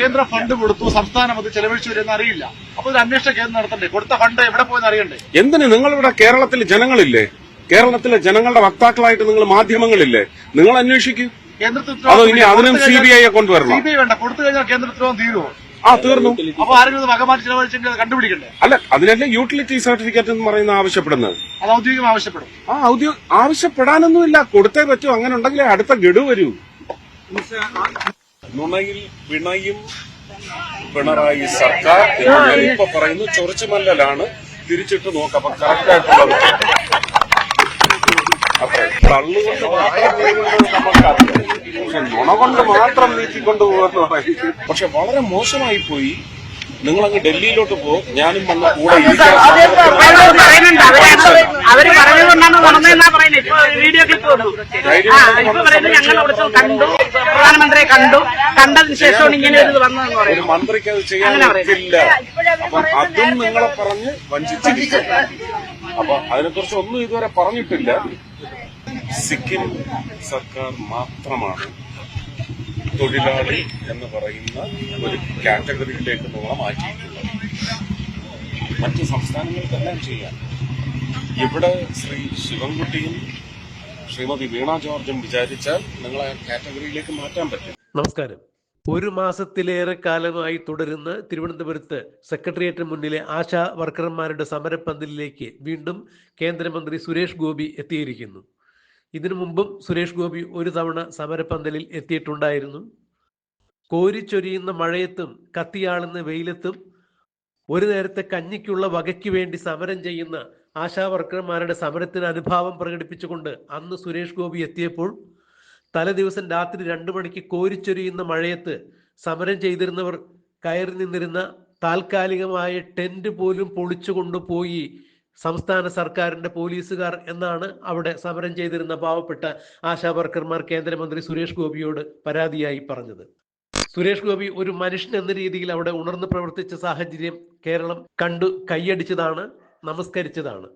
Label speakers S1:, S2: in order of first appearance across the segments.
S1: കേന്ദ്ര ഫണ്ട് കൊടുത്തു സംസ്ഥാനം അത് ചെലവഴിച്ചു വരുന്ന അറിയില്ല. അപ്പൊ ഒരു അന്വേഷണ കേന്ദ്രം നടത്തണ്ടേ? കൊടുത്ത ഫണ്ട് എവിടെ പോയെന്ന് അറിയണ്ടേ?
S2: എന്തിന്? നിങ്ങളിവിടെ കേരളത്തിൽ ജനങ്ങളില്ലേ? കേരളത്തിലെ ജനങ്ങളുടെ വക്താക്കളായിട്ട് നിങ്ങൾ മാധ്യമങ്ങളില്ലേ? നിങ്ങൾ അന്വേഷിക്കും.
S1: കേന്ദ്രത്തിൽ
S2: അതോ ഇനി അതിനും സി ബി ഐയെ കൊണ്ടുവരണം.
S1: സി ബി ഐ വേണ്ട. കൊടുത്തു കഴിഞ്ഞാൽ കേന്ദ്ര തീരുമോ
S2: ആ തീർന്നു.
S1: അപ്പൊ ആരെങ്കിലും വകമാറ്റി ചെലവഴിച്ചെങ്കിൽ കണ്ടുപിടിക്കണ്ടേ?
S2: അല്ല അതിനല്ലേ യൂട്ടിലിറ്റി സർട്ടിഫിക്കറ്റ് എന്ന് പറയുന്ന ആവശ്യപ്പെടുന്നത്?
S1: അത് ഔദ്യോഗികം ആവശ്യപ്പെടും.
S2: ആ ഔദ്യോഗിക ആവശ്യപ്പെടാനൊന്നുമില്ല. കൊടുത്തേ പറ്റൂ. അങ്ങനെ ഉണ്ടെങ്കിൽ അടുത്ത ഗഡു വരൂ. നുണയിൽ വിണയും പിണറായി സർക്കാർ ഇപ്പൊ പറയുന്നു. ചൊറിച്ചുമല്ലലാണ്. തിരിച്ചിട്ട് നോക്കാം അപ്പൊ കറക്റ്റായിട്ടുള്ളത് അപ്പൊ തള്ളുകൊണ്ട് മാത്രം പക്ഷെ നുണ കൊണ്ട് മാത്രം നീക്കിക്കൊണ്ട് പോകുന്ന പറയും പക്ഷെ വളരെ മോശമായി പോയി. നിങ്ങൾ അങ്ങ് ഡൽഹിയിലോട്ട് പോ. ഞാനും വന്ന് കൂടെ ഇരിക്കാൻ
S3: അവർ പറഞ്ഞത് കൊണ്ടാണ് നടന്നതെന്നാ പറയുന്നത്. ഇപ്പൊ വീഡിയോ ക്ലിപ്പ് വന്നു. ആ ഇപ്പൊ പറയുന്നത് ഞങ്ങൾ അവിടുത്തെ കണ്ടു. പ്രധാനമന്ത്രിയെ കണ്ടു. കണ്ടതിന് ശേഷമാണ് ഇങ്ങനെ ഒരു വന്നതെന്ന്
S2: ഒരു
S3: പറയുന്നത്
S2: മന്ത്രിക്ക് അത് ചെയ്യാൻ
S3: അങ്ങനെ പറയുന്നത്.
S2: പറ്റില്ല. അപ്പം അതും നിങ്ങളെ പറഞ്ഞ് വഞ്ചിച്ചിരിക്കും. അപ്പൊ അതിനെക്കുറിച്ച് ഒന്നും ഇതുവരെ പറഞ്ഞിട്ടില്ല. സിക്കിം സർക്കാർ മാത്രമാണ് തൊഴിലാളി എന്ന് പറയുന്ന ഒരു കാറ്റഗറിയിലേക്ക് നമ്മളെ മാറ്റിയിട്ടുള്ളത്. മറ്റ് സംസ്ഥാനങ്ങൾക്കെല്ലാം ചെയ്യാം. ഇവിടെ ശ്രീ ശിവൻകുട്ടിയും ശ്രീമതി വീണ ജോർജും വിചാരിച്ചാൽ നിങ്ങളെ കാറ്റഗറിയിലേക്ക് മാറ്റാൻ പറ്റും.
S4: നമസ്കാരം. ഒരു മാസത്തിലേറെ കാലമായി തുടരുന്ന തിരുവനന്തപുരത്ത് സെക്രട്ടേറിയറ്റിന് മുന്നിലെ ആശാ വർക്കർമാരുടെ സമരപ്പന്തലിലേക്ക് വീണ്ടും കേന്ദ്രമന്ത്രി സുരേഷ് ഗോപി എത്തിയിരിക്കുന്നു. ഇതിനു മുമ്പും സുരേഷ് ഗോപി ഒരു തവണ സമരപ്പന്തലിൽ എത്തിയിട്ടുണ്ടായിരുന്നു. കോരിച്ചൊരിയുന്ന മഴയത്തും കത്തിയാളുന്ന വെയിലത്തും ഒരു നേരത്തെ കഞ്ഞിക്കുള്ള വകയ്ക്ക് വേണ്ടി സമരം ചെയ്യുന്ന ആശാ വർക്കർമാരുടെ സമരത്തിന് അനുഭാവം പ്രകടിപ്പിച്ചുകൊണ്ട് അന്ന് സുരേഷ് ഗോപി എത്തിയപ്പോൾ തലേദിവസം രാത്രി രണ്ടു മണിക്ക് കോരിച്ചൊരിയുന്ന മഴയത്ത് സമരം ചെയ്തിരുന്നവർ കയറി നിന്നിരുന്ന താൽക്കാലികമായ ടെന്റ് പോലും പൊളിച്ചു കൊണ്ടുപോയി സംസ്ഥാന സർക്കാരിന്റെ പോലീസുകാർ എന്നാണ് അവിടെ സമരം ചെയ്തിരുന്ന പാവപ്പെട്ട ആശാ വർക്കർമാർ കേന്ദ്രമന്ത്രി സുരേഷ് ഗോപിയോട് പരാതിയായി പറഞ്ഞത്. സുരേഷ് ഗോപി ഒരു മനുഷ്യൻ എന്ന രീതിയിൽ അവിടെ ഉണർന്ന് പ്രവർത്തിച്ച സാഹചര്യം കേരളം കണ്ടു കൈയടിച്ചതാണ് നമസ്കരിച്ചതാണ്.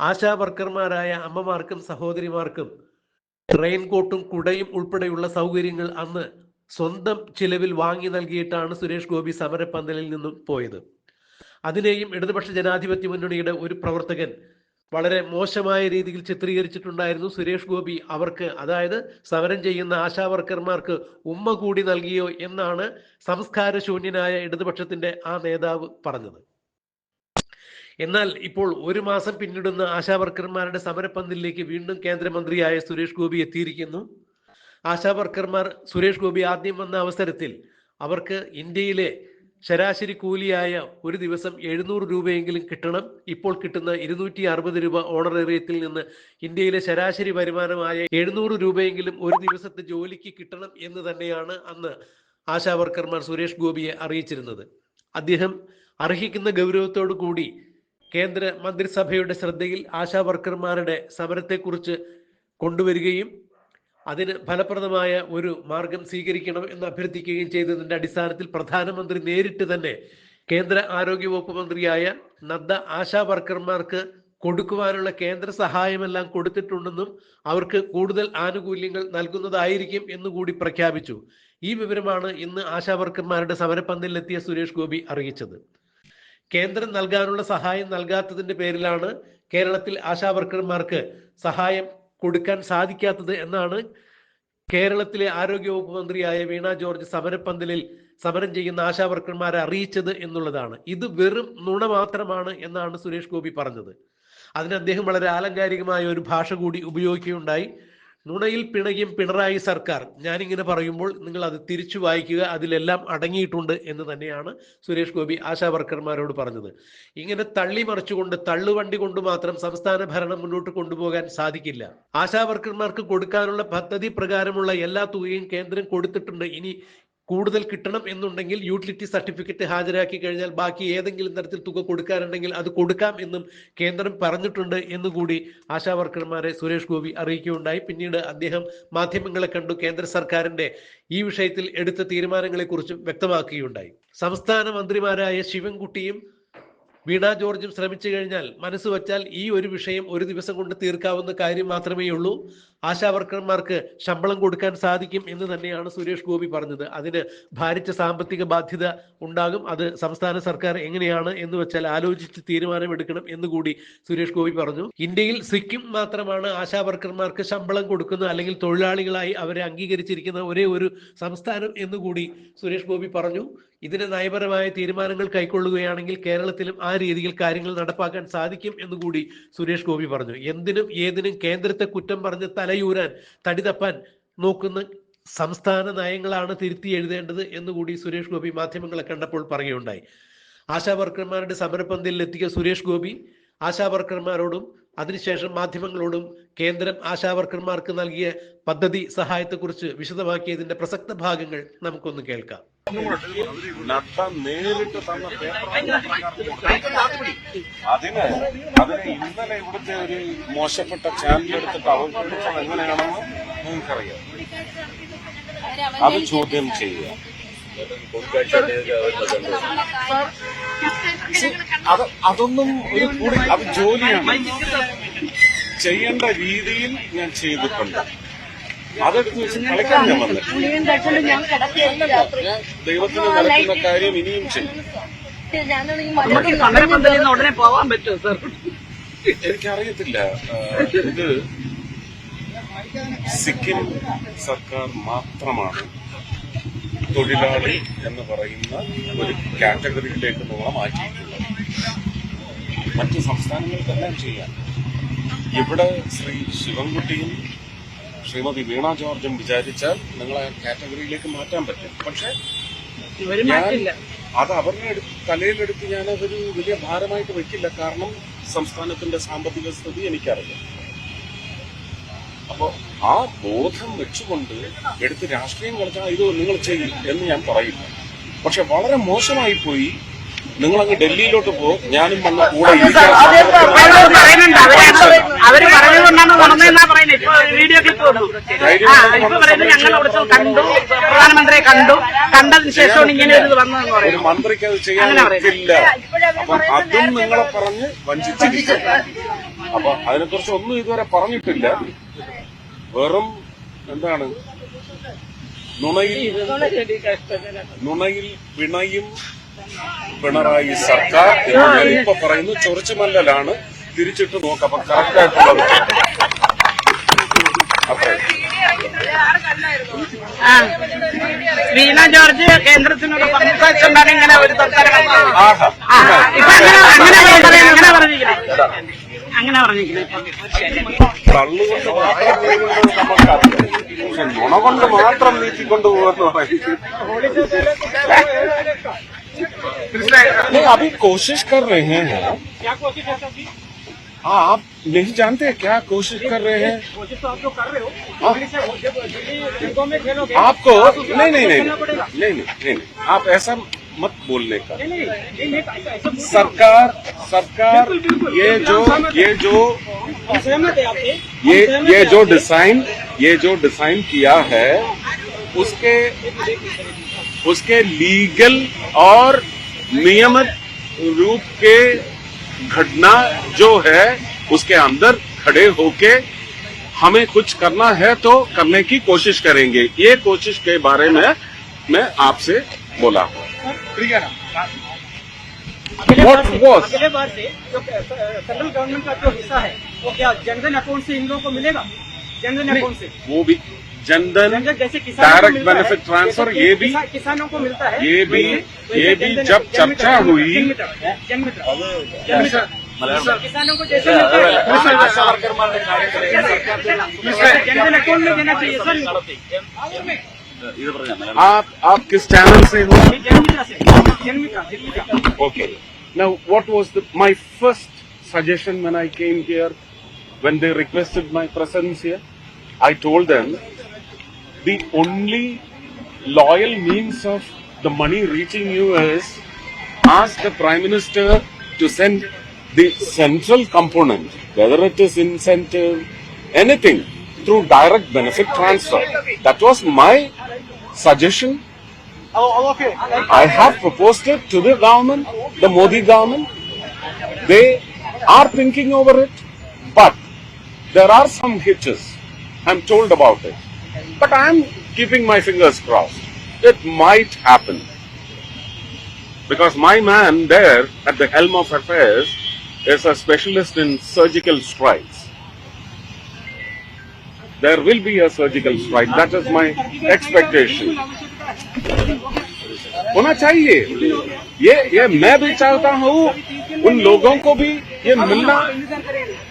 S4: ആശാ വർക്കർമാരായ അമ്മമാർക്കും സഹോദരിമാർക്കും റെയിൻകോട്ടും കുടയും ഉൾപ്പെടെയുള്ള സൗകര്യങ്ങൾ അന്ന് സ്വന്തം ചിലവിൽ വാങ്ങി നൽകിയിട്ടാണ് സുരേഷ് ഗോപി സമരപ്പന്തലിൽ നിന്നും പോയത്. അതിനെയും ഇടതുപക്ഷ ജനാധിപത്യ മുന്നണിയുടെ ഒരു പ്രവർത്തകൻ വളരെ മോശമായ രീതിയിൽ ചിത്രീകരിച്ചിട്ടുണ്ടായിരുന്നു സുരേഷ് ഗോപി അവർക്ക് അതായത് സമരം ചെയ്യുന്ന ആശാ വർക്കർമാർക്ക് ഉമ്മ കൂടി നൽകിയോ എന്നാണ് സംസ്കാരശൂന്യനായ ഇടതുപക്ഷത്തിന്റെ ആ നേതാവ് പറഞ്ഞത്. എന്നാൽ ഇപ്പോൾ ഒരു മാസം പിന്നിടുന്ന ആശാവർക്കർമാരുടെ സമരപ്പന്തലിലേക്ക് വീണ്ടും കേന്ദ്രമന്ത്രിയായ സുരേഷ് ഗോപി എത്തിയിരിക്കുന്നു. ആശാവർക്കർമാർ സുരേഷ് ഗോപി ആദ്യം വന്ന അവസരത്തിൽ അവർക്ക് ഇന്ത്യയിലെ ശരാശരി കൂലിയായ ഒരു ദിവസം എഴുന്നൂറ് രൂപയെങ്കിലും കിട്ടണം. ഇപ്പോൾ കിട്ടുന്ന ഇരുന്നൂറ്റി അറുപത് രൂപ ഓണറേറിയത്തിൽ നിന്ന് ഇന്ത്യയിലെ ശരാശരി വരുമാനമായ എഴുന്നൂറ് രൂപയെങ്കിലും ഒരു ദിവസത്തെ ജോലിക്ക് കിട്ടണം എന്ന് തന്നെയാണ് അന്ന് ആശാ വർക്കർമാർ സുരേഷ് ഗോപിയെ അറിയിച്ചിരുന്നത്. അദ്ദേഹം അർഹിക്കുന്ന ഗൗരവത്തോടു കൂടി കേന്ദ്ര മന്ത്രിസഭയുടെ ശ്രദ്ധയിൽ ആശാ വർക്കർമാരുടെ സമരത്തെക്കുറിച്ച് കൊണ്ടുവരികയും അതിന് ഫലപ്രദമായ ഒരു മാർഗം സ്വീകരിക്കണം എന്ന് അഭ്യർത്ഥിക്കുകയും ചെയ്തതിന്റെ അടിസ്ഥാനത്തിൽ പ്രധാനമന്ത്രി നേരിട്ട് തന്നെ കേന്ദ്ര ആരോഗ്യ വകുപ്പ് മന്ത്രിയായ നദ്ദ ആശാ വർക്കർമാർക്ക് കൊടുക്കുവാനുള്ള കേന്ദ്ര സഹായമെല്ലാം കൊടുത്തിട്ടുണ്ടെന്നും അവർക്ക് കൂടുതൽ ആനുകൂല്യങ്ങൾ നൽകുന്നതായിരിക്കും എന്നുകൂടി പ്രഖ്യാപിച്ചു. ഈ വിവരമാണ് ഇന്ന് ആശാ വർക്കർമാരുടെ സമരപ്പന്തലിലെത്തിയ സുരേഷ് ഗോപി അറിയിച്ചത്. കേന്ദ്രം നൽകാനുള്ള സഹായം നൽകാത്തതിന്റെ പേരിലാണ് കേരളത്തിൽ ആശാ വർക്കർമാർക്ക് സഹായം കൊടുക്കാൻ സാധിക്കാത്തത് എന്നാണ് കേരളത്തിലെ ആരോഗ്യവകുപ്പ് മന്ത്രിയായ വീണ ജോർജ് സമരപ്പന്തലിൽ സമരം ചെയ്യുന്ന ആശാ വർക്കർമാരെ അറിയിച്ചത് എന്നുള്ളതാണ്. ഇത് വെറും നുണ മാത്രമാണ് എന്നാണ് സുരേഷ് ഗോപി പറഞ്ഞത്. അതിന് അദ്ദേഹം വളരെ ആലങ്കാരികമായ ഒരു ഭാഷ കൂടി ഉപയോഗിക്കുകയുണ്ടായി. നുണയിൽ പിണയും പിണറായി സർക്കാർ. ഞാനിങ്ങനെ പറയുമ്പോൾ നിങ്ങൾ അത് തിരിച്ചു വായിക്കുക അതിലെല്ലാം അടങ്ങിയിട്ടുണ്ട് എന്ന് തന്നെയാണ് സുരേഷ് ഗോപി ആശാ വർക്കർമാരോട് പറഞ്ഞത്. ഇങ്ങനെ തള്ളി മറിച്ചുകൊണ്ട് തള്ളുവണ്ടി കൊണ്ട് മാത്രം സംസ്ഥാന ഭരണം മുന്നോട്ട് കൊണ്ടുപോകാൻ സാധിക്കില്ല. ആശാ വർക്കർമാർക്ക് കൊടുക്കാനുള്ള പദ്ധതി പ്രകാരമുള്ള എല്ലാ തുകയും കേന്ദ്രം കൊടുത്തിട്ടുണ്ട്. ഇനി കൂടുതൽ കിട്ടണം എന്നുണ്ടെങ്കിൽ യൂട്ടിലിറ്റി സർട്ടിഫിക്കറ്റ് ഹാജരാക്കി കഴിഞ്ഞാൽ ബാക്കി ഏതെങ്കിലും തരത്തിൽ തുക കൊടുക്കാനുണ്ടെങ്കിൽ അത് കൊടുക്കാം എന്നും കേന്ദ്രം പറഞ്ഞിട്ടുണ്ട് എന്നുകൂടി ആശാ വർക്കർമാരെ സുരേഷ് ഗോപി അറിയിക്കുകയുണ്ടായി. പിന്നീട് അദ്ദേഹം മാധ്യമങ്ങളെ കണ്ടു. കേന്ദ്ര സർക്കാരിന്റെ ഈ വിഷയത്തിൽ എടുത്ത തീരുമാനങ്ങളെക്കുറിച്ചും വ്യക്തമാക്കുകയുണ്ടായി. സംസ്ഥാന മന്ത്രിമാരായ ശിവൻകുട്ടിയും വീണ ജോർജും ശ്രമിച്ചു കഴിഞ്ഞാൽ മനസ്സ് വച്ചാൽ ഈ ഒരു വിഷയം ഒരു ദിവസം കൊണ്ട് തീർക്കാവുന്ന കാര്യം മാത്രമേ ഉള്ളൂ ആശാവർക്കർമാർക്ക് ശമ്പളം കൊടുക്കാൻ സാധിക്കും എന്ന് തന്നെയാണ് സുരേഷ് ഗോപി പറഞ്ഞത്. അതിന് ഭാരിച്ച സാമ്പത്തിക ബാധ്യത ഉണ്ടാകും. അത് സംസ്ഥാന സർക്കാർ എങ്ങനെയാണ് എന്ന് വെച്ചാൽ ആലോചിച്ച് തീരുമാനമെടുക്കണം എന്ന് കൂടി സുരേഷ് ഗോപി പറഞ്ഞു. ഇന്ത്യയിൽ സിക്കിം മാത്രമാണ് ആശാവർക്കർമാർക്ക് ശമ്പളം കൊടുക്കുന്ന അല്ലെങ്കിൽ തൊഴിലാളികളായി അവരെ അംഗീകരിച്ചിരിക്കുന്ന ഒരേ ഒരു സംസ്ഥാനം എന്ന് കൂടി സുരേഷ് ഗോപി പറഞ്ഞു. ഇതിന് നയപരമായ തീരുമാനങ്ങൾ കൈക്കൊള്ളുകയാണെങ്കിൽ കേരളത്തിലും ആ രീതിയിൽ കാര്യങ്ങൾ നടപ്പാക്കാൻ സാധിക്കും എന്നുകൂടി സുരേഷ് ഗോപി പറഞ്ഞു. എന്തിനും ഏതിനും കേന്ദ്രത്തെ കുറ്റം പറഞ്ഞ് തലയൂരാൻ തടി തപ്പാൻ നോക്കുന്ന സംസ്ഥാന നയങ്ങളാണ് തിരുത്തി എഴുതേണ്ടത് എന്നുകൂടി സുരേഷ് ഗോപി മാധ്യമങ്ങളെ കണ്ടപ്പോൾ പറയുകയുണ്ടായി. ആശാ വർക്കർമാരുടെ സമരപന്തിയിൽ എത്തിയ സുരേഷ് ഗോപി ആശാ വർക്കർമാരോടും അതിനുശേഷം മാധ്യമങ്ങളോടും കേന്ദ്രം ആശാവർക്കർമാർക്ക് നൽകിയ പദ്ധതി സഹായത്തെക്കുറിച്ച് വിശദമാക്കിയതിന്റെ പ്രസക്ത ഭാഗങ്ങൾ നമുക്കൊന്ന് കേൾക്കാം.
S2: നട്ട നേരിട്ട് തന്ന അതിന് അതിന് ഇന്നലെ ഇവിടുത്തെ ഒരു മോശപ്പെട്ട ചാനൽ എടുത്തിട്ട് അവതരിപ്പിച്ചത് എങ്ങനെയാണെന്ന് നിങ്ങൾക്കറിയാം. അത് ചോദ്യം ചെയ്യുക. അത് അതൊന്നും ഒരു കൂടി അത് ജോലിയാണ് ചെയ്യേണ്ട രീതിയിൽ ഞാൻ ചെയ്തിട്ടുണ്ട് അതെടുത്ത് വെച്ച് കളിക്കാൻ ഞാൻ വന്നിട്ടില്ല ദൈവത്തിന് നടക്കുന്ന കാര്യം ഇനിയും ചെയ്യും
S3: ഉടനെ പോവാൻ
S2: എനിക്കറിയത്തില്ല ഇത് സിക്കിം സർക്കാർ മാത്രമാണ് തൊഴിലാളി എന്ന് പറയുന്ന ഒരു കാറ്റഗറിയിലേക്ക് നമ്മളെ മാറ്റിയിട്ടുള്ളത് മറ്റു സംസ്ഥാനങ്ങൾക്കെല്ലാം ചെയ്യാം. ഇവിടെ ശ്രീ ശിവൻകുട്ടിയും ശ്രീമതി വീണ ജോർജും വിചാരിച്ചാൽ നിങ്ങളെ കാറ്റഗറിയിലേക്ക് മാറ്റാൻ പറ്റും. പക്ഷെ ഞാൻ അത് അവരുടെ തലയിലെടുത്ത് ഞാൻ അതൊരു വലിയ ഭാരമായിട്ട് വെക്കില്ല. കാരണം സംസ്ഥാനത്തിന്റെ സാമ്പത്തിക സ്ഥിതി എനിക്കറിയാം. അപ്പോ ആ ബോധം വെച്ചുകൊണ്ട് എടുത്ത് രാഷ്ട്രീയം കളിച്ചാൽ ഇത് നിങ്ങൾ ചെയ്യും എന്ന് ഞാൻ പറയില്ല പക്ഷെ വളരെ മോശമായി പോയി. നിങ്ങൾ അങ്ങ് ഡൽഹിയിലോട്ട് പോ. ഞാനും വന്ന കൂടെ
S3: അവർ പറഞ്ഞതുകൊണ്ടാണ് നടന്നതെന്നാ പറയുന്നത്. വീഡിയോ ക്ലിപ്പ് ഇപ്പൊ പറയുന്നത് ഞങ്ങൾ അവിടുത്തെ കണ്ടു. പ്രധാനമന്ത്രിയെ കണ്ടു. കണ്ടതിന് ശേഷമാണ് ഇങ്ങനെ ഒരു വന്നതെന്ന്
S2: ഒരു മന്ത്രിക്ക് അത് ചെയ്യാൻ
S3: അങ്ങനെ പറയുന്നത്.
S2: പറ്റില്ല അപ്പം അതും നിങ്ങളെ പറഞ്ഞ് വഞ്ചിച്ചിരിക്കും അപ്പൊ അതിനെക്കുറിച്ച് ഒന്നും ഇതുവരെ പറഞ്ഞിട്ടില്ല. വെറും എന്താണ്? നുണയിൽ നുണയിൽ പിണയും പിണറായി സർക്കാർ എന്ന് ഞാൻ ഇപ്പൊ പറയുന്നു. ചൊറിച്ചുമല്ലലാണ് തിരിച്ചിട്ട് നോക്കാം. അപ്പൊ കറക്റ്റ് ആയിട്ടുള്ളത്. അപ്പൊ
S3: ആ. വീണ ജോർജ് കേന്ദ്രത്തിനോട് സംസാരിച്ചുകൊണ്ടാണ് ഇങ്ങനെ ഒരു സംസാരം ഇപ്പൊ അങ്ങനെ അങ്ങനെ അങ്ങനെ പറഞ്ഞിരിക്കുന്നത്
S2: തള്ളുകൊണ്ട് മാത്രം നീങ്ങുന്നത് നമുക്കറിയാം പക്ഷെ നുണ കൊണ്ട് മാത്രം നീക്കിക്കൊണ്ട് പോകുമെന്ന് പറയും नहीं अभी कोशिश कर रहे हैं
S5: क्या कोशिश है सर जी
S2: हाँ आप नहीं जानते क्या कोशिश कर रहे हैं
S5: कोशिश तो आप लोग कर रहे हो
S2: हाँ।
S5: दिल्ली से जब दिल्ली जंगों में खेलोगे
S2: आपको
S5: तो उसके
S2: नहीं
S5: बाद
S2: नहीं नहीं
S5: करना पड़ेगा
S2: नहीं नहीं नहीं नहीं आप ऐसा मत बोलने का
S5: हो।
S2: सरकार सरकार। ये जो ये जो
S5: है
S2: ये ये जो। डिज़ाइन ये जो डिज़ाइन किया है उसके उसके लीगल और नियमित रूप के घटना जो है उसके अंदर खड़े होके हमें कुछ करना है तो करने की कोशिश करेंगे ये कोशिश के बारे में मैं आपसे बोला
S5: अगले
S2: What
S5: बार से? अगले बार से जो सेंट्रल गवर्नमेंट का जो हिस्सा है वो क्या जनधन अकाउंट से इन लोगों को मिलेगा जनधन अकाउंट से
S2: वो भी जनधन
S5: जैसे किसानों
S2: डायरेक्ट बेनिफिट ट्रांसफ़र ये भी
S5: किसा- किसानों को मिलता है
S2: ये भी- ये भी जब चर्चा हुई-
S5: किसानों को जैसे मिलता है जनधन अकाउंट में देना चाहिए sir
S2: आप आप किस चैनल से हो
S5: जनमित्र से जनमित्र दिल्ली का
S2: Okay. Now, what was the, my first suggestion when I came here, when they requested my presence here? I told them the only loyal means of the money reaching you is ask the Prime Minister to send the central component, whether it is incentive, anything, through direct benefit transfer. That was my suggestion oh, oh, I have proposed it to the government, the Modi government. They are thinking over it, but there are some hitches. I'm told about it. But I'm keeping my fingers crossed. It might happen. Because my man there at the helm of affairs is a specialist in surgical strikes. There will be a surgical strike. That is my expectation. होना चाहिए ये ये मैं भी चाहता हूँ उन लोगों को भी ये मिलना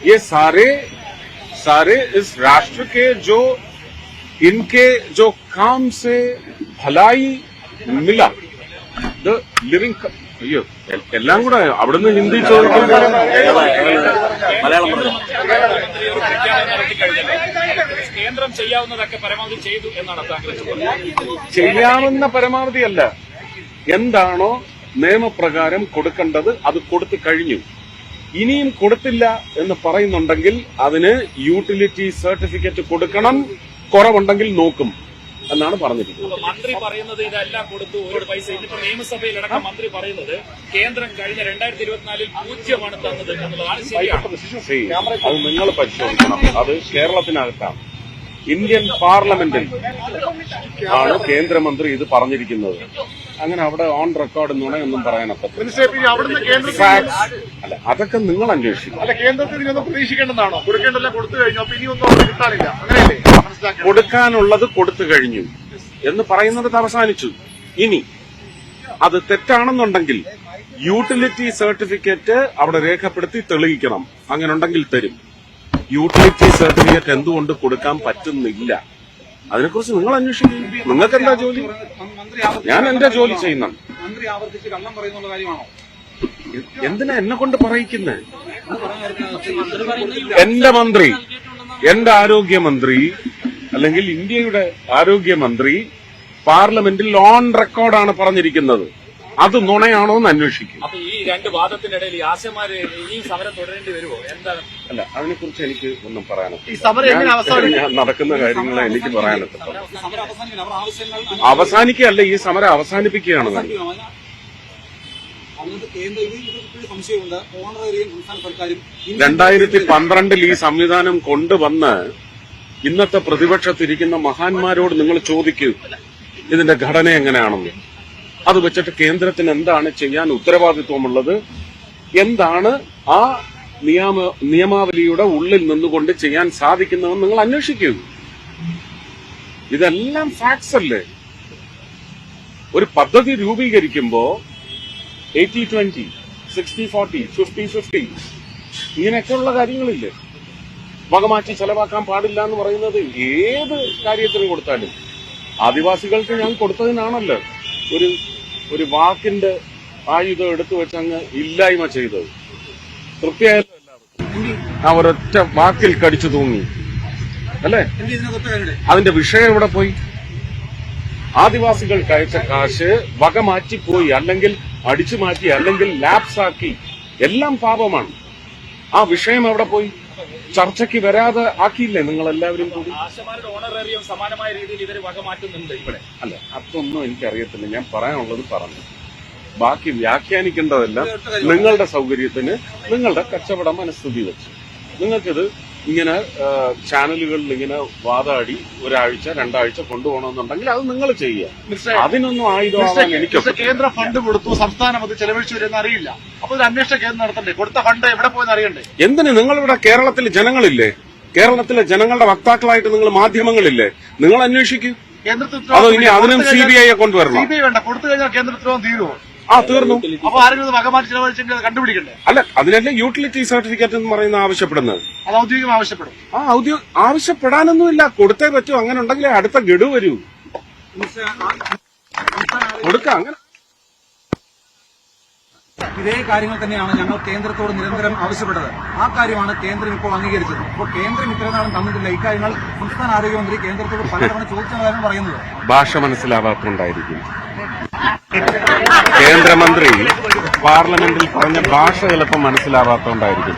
S2: ये सारे सारे इस राष्ट्र के जो इनके जो काम से भलाई मिला द लिविंग അയ്യോ എ- എല്ലാം കൂടെ അവിടുന്ന് ഹിന്ദി ചോദിക്കുമ്പോൾ
S6: കേന്ദ്രം ചെയ്യാവുന്നതൊക്കെ പരമാവധി ചെയ്തു എന്നാണ് താങ്കൾ
S2: ചെയ്യാവുന്ന പരമാവധി അല്ല. എന്താണോ നിയമപ്രകാരം കൊടുക്കേണ്ടത് അത് കൊടുത്തു കഴിഞ്ഞു. ഇനിയും കൊടുത്തില്ല എന്ന് പറയുന്നുണ്ടെങ്കിൽ അതിന് യൂട്ടിലിറ്റി സർട്ടിഫിക്കറ്റ് കൊടുക്കണം കുറവുണ്ടെങ്കിൽ നോക്കും എന്നാണ് പറഞ്ഞിരിക്കുന്നത്.
S6: മന്ത്രി പറയുന്നത് ഇതെല്ലാം കൊടുത്തു ഒരു പൈസ. ഇന്നിപ്പോ നിയമസഭയിലടക്കം മന്ത്രി പറയുന്നത് കേന്ദ്രം കഴിഞ്ഞ രണ്ടായിരത്തി ഇരുപത്തിനാലിൽ പൂജ്യമാണ് തന്നത് എന്നുള്ളതാണ് ശരിയാണ്.
S2: അത് നിങ്ങൾ പരിശോധിക്കണം. അത് കേരളത്തിനകത്താണ്. ഇന്ത്യൻ പാർലമെന്റിൽ ആണ് കേന്ദ്രമന്ത്രി ഇത് പറഞ്ഞിരിക്കുന്നത്. അങ്ങനെ അവിടെ ഓൺ റെക്കോർഡ് നുണയൊന്നും പറയാനൊക്കെ അല്ല അതൊക്കെ നിങ്ങൾ അന്വേഷിക്കും.
S1: അല്ല കേന്ദ്രത്തിൽ പ്രതീക്ഷിക്കേണ്ടതാണോ? കൊടുക്കേണ്ടതെല്ലാം കൊടുത്തു കഴിഞ്ഞു അപ്പൊ ഇനിയൊന്നും കിട്ടാനില്ല. അങ്ങനെയല്ലേ?
S2: കൊടുക്കാനുള്ളത് കൊടുത്തു കഴിഞ്ഞു എന്ന് പറയുന്നത് അവസാനിച്ചു. ഇനി അത് തെറ്റാണെന്നുണ്ടെങ്കിൽ യൂട്ടിലിറ്റി സർട്ടിഫിക്കറ്റ് അവിടെ രേഖപ്പെടുത്തി തെളിയിക്കണം. അങ്ങനെ ഉണ്ടെങ്കിൽ തരും. യൂട്ടിലിറ്റി സർട്ടിഫിക്കറ്റ് എന്തുകൊണ്ട് കൊടുക്കാൻ പറ്റുന്നില്ല? അതിനെക്കുറിച്ച് നിങ്ങൾ അന്വേഷിക്കും. നിങ്ങൾക്ക് എന്താ ജോലി? ഞാൻ എന്റെ ജോലി ചെയ്യുന്ന
S7: മന്ത്രി ആവർത്തിച്ച് കള്ളം കാര്യമാണോ
S2: എന്തിനാ എന്നെ കൊണ്ട് പറയിക്കുന്നത് എന്റെ മന്ത്രി എന്റെ ആരോഗ്യമന്ത്രി അല്ലെങ്കിൽ ഇന്ത്യയുടെ ആരോഗ്യമന്ത്രി പാർലമെന്റിൽ ഓൺ റെക്കോർഡാണ് പറഞ്ഞിരിക്കുന്നത്. അത് നുണയാണോ എന്ന് അന്വേഷിക്കും.
S6: അപ്പൊ ഈ രണ്ട് വാദത്തിനിടയിൽ ഈ ആശമാര് ഈ സമരം തുടരേണ്ടി വരുമോ എന്താണ്?
S2: അല്ല അതിനെക്കുറിച്ച് എനിക്ക് ഒന്നും പറയാനില്ല
S1: ഈ സമരം എങ്ങനെ അവസാനിക്കും?
S2: ഞാൻ നടക്കുന്ന കാര്യങ്ങളെ എനിക്ക് പറയാനൊക്കെ
S7: സമരം അവസാനിക്കില്ല അവർ ആവശ്യങ്ങൾ
S2: അവസാനിക്കുകയല്ല ഈ സമരം അവസാനിപ്പിക്കുകയാണ് രണ്ടായിരത്തി പന്ത്രണ്ടിൽ ഈ സംവിധാനം കൊണ്ടുവന്ന് ഇന്നത്തെ പ്രതിപക്ഷത്തിരിക്കുന്ന മഹാന്മാരോട് നിങ്ങൾ ചോദിക്കൂ ഇതിന്റെ ഘടന എങ്ങനെയാണെന്ന്. അത് വെച്ചിട്ട് കേന്ദ്രത്തിന് എന്താണ് ചെയ്യാൻ ഉത്തരവാദിത്വമുള്ളത്? എന്താണ് ആ നിയമ നിയമാവലിയുടെ ഉള്ളിൽ നിന്നുകൊണ്ട് ചെയ്യാൻ സാധിക്കുന്നതെന്ന് നിങ്ങൾ അന്വേഷിക്കൂ. ഇതെല്ലാം ഫാക്ട്സ് അല്ലേ? ഒരു പദ്ധതി രൂപീകരിക്കുമ്പോ eighty twenty sixty forty fifty fifty ഇങ്ങനെയൊക്കെയുള്ള കാര്യങ്ങളില്ലേ? വകമാറ്റി ചെലവാക്കാൻ പാടില്ല എന്ന് പറയുന്നത് ഏത് കാര്യത്തിന് കൊടുത്താലും. ആദിവാസികൾക്ക് ഞാൻ കൊടുത്തതിനാണല്ലോ. ഒരു ഒരു വാക്കിന്റെ ആയുധം എടുത്തു വെച്ച് അങ്ങ് ഇല്ലായ്മ ചെയ്തത്. തൃപ്തിയായല്ലോ ആ ഒരൊറ്റ വാക്കിൽ കടിച്ചു തൂങ്ങി. അല്ലേ? അതിന്റെ വിഷയം എവിടെ പോയി? ആദിവാസികൾ കഴിച്ച കാശ് വക മാറ്റിപ്പോയി അല്ലെങ്കിൽ അടിച്ചു മാറ്റി അല്ലെങ്കിൽ ലാപ്സാക്കി എല്ലാം പാപമാണ്. ആ വിഷയം എവിടെ പോയി? ചർച്ചയ്ക്ക് വരാതെ ആക്കിയില്ലേ നിങ്ങൾ എല്ലാവരും കൂടി?
S6: ആശമാരുടെ ഓണറേറിയം സമാനമായ രീതിയിൽ ഇവർ വകമാറ്റുന്നുണ്ട് ഇവിടെ.
S2: അല്ല അതൊന്നും എനിക്കറിയത്തില്ല. ഞാൻ പറയാനുള്ളത് പറഞ്ഞു. ബാക്കി വ്യാഖ്യാനിക്കേണ്ടതെല്ലാം നിങ്ങളുടെ സൗകര്യത്തിന് നിങ്ങളുടെ കച്ചവട മനസ്ഥിതി വെച്ച്. നിങ്ങൾക്കിത് ഇങ്ങനെ ചാനലുകളിൽ ഇങ്ങനെ വാദാടി ഒരാഴ്ച രണ്ടാഴ്ച കൊണ്ടുപോകണമെന്നുണ്ടെങ്കിൽ അത് നിങ്ങൾ ചെയ്യുക. അതിനൊന്നും
S1: ആയുധം
S2: എനിക്ക്
S1: കേന്ദ്ര ഫണ്ട് കൊടുത്തു സംസ്ഥാനം അത് ചെലവഴിച്ചു വരുന്ന അറിയില്ല. അപ്പൊ ഒരു അന്വേഷണ കേന്ദ്രം നടത്തണ്ടേ? കൊടുത്ത ഫണ്ട് എവിടെ പോയെന്ന് അറിയണ്ടേ?
S2: എന്തിന്? നിങ്ങളിവിടെ കേരളത്തിലെ ജനങ്ങളില്ലേ? കേരളത്തിലെ ജനങ്ങളുടെ വക്താക്കളായിട്ട് നിങ്ങൾ മാധ്യമങ്ങളില്ലേ? നിങ്ങൾ അന്വേഷിക്കൂ.
S1: കേന്ദ്രത്തിൽ
S2: അതോ ഇനി അതിനും സി ബി ഐയെ കൊണ്ടുവരണം?
S1: സി ബി ഐ വേണ്ട. കൊടുത്തു കഴിഞ്ഞാൽ കേന്ദ്രത്തിലോ തീരുമോ?
S2: ആ തീർന്നു.
S1: അപ്പൊ ആരെങ്കിലും വകമാറ്റി ചെലവഴിച്ചെങ്കിൽ കണ്ടുപിടിക്കണ്ടേ?
S2: അല്ല അതിനല്ലേ യൂട്ടിലിറ്റി സർട്ടിഫിക്കറ്റ് എന്ന് പറയുന്ന ആവശ്യപ്പെടുന്നത്.
S1: അത് ഔദ്യോഗികം ആവശ്യപ്പെടും.
S2: ആ ഔദ്യോഗിക ആവശ്യപ്പെടാനൊന്നുമില്ല. കൊടുത്തേ പറ്റൂ. അങ്ങനെ ഉണ്ടെങ്കിലേ അടുത്ത ഗഡു വരൂ. കൊടുക്ക അങ്ങനെ.
S7: ഇതേ കാര്യങ്ങൾ തന്നെയാണ് ഞങ്ങൾ കേന്ദ്രത്തോട് നിരന്തരം ആവശ്യപ്പെട്ടത്. ആ കാര്യമാണ് കേന്ദ്രം ഇപ്പോൾ അംഗീകരിച്ചത്. അപ്പോൾ കേന്ദ്രം ഇത്രനാളും നാളും തന്നിട്ടില്ല. ഇക്കാര്യങ്ങൾ സംസ്ഥാന ആരോഗ്യമന്ത്രി കേന്ദ്രത്തോട് പലതവണ ചോദിച്ചതാണ് പറയുന്നത്.
S2: ഭാഷ മനസ്സിലാവാത്തുണ്ടായിരിക്കും കേന്ദ്രമന്ത്രി പാർലമെന്റിൽ പറഞ്ഞ ഭാഷ ചിലപ്പോൾ മനസ്സിലാവാത്തോണ്ടായിരിക്കും.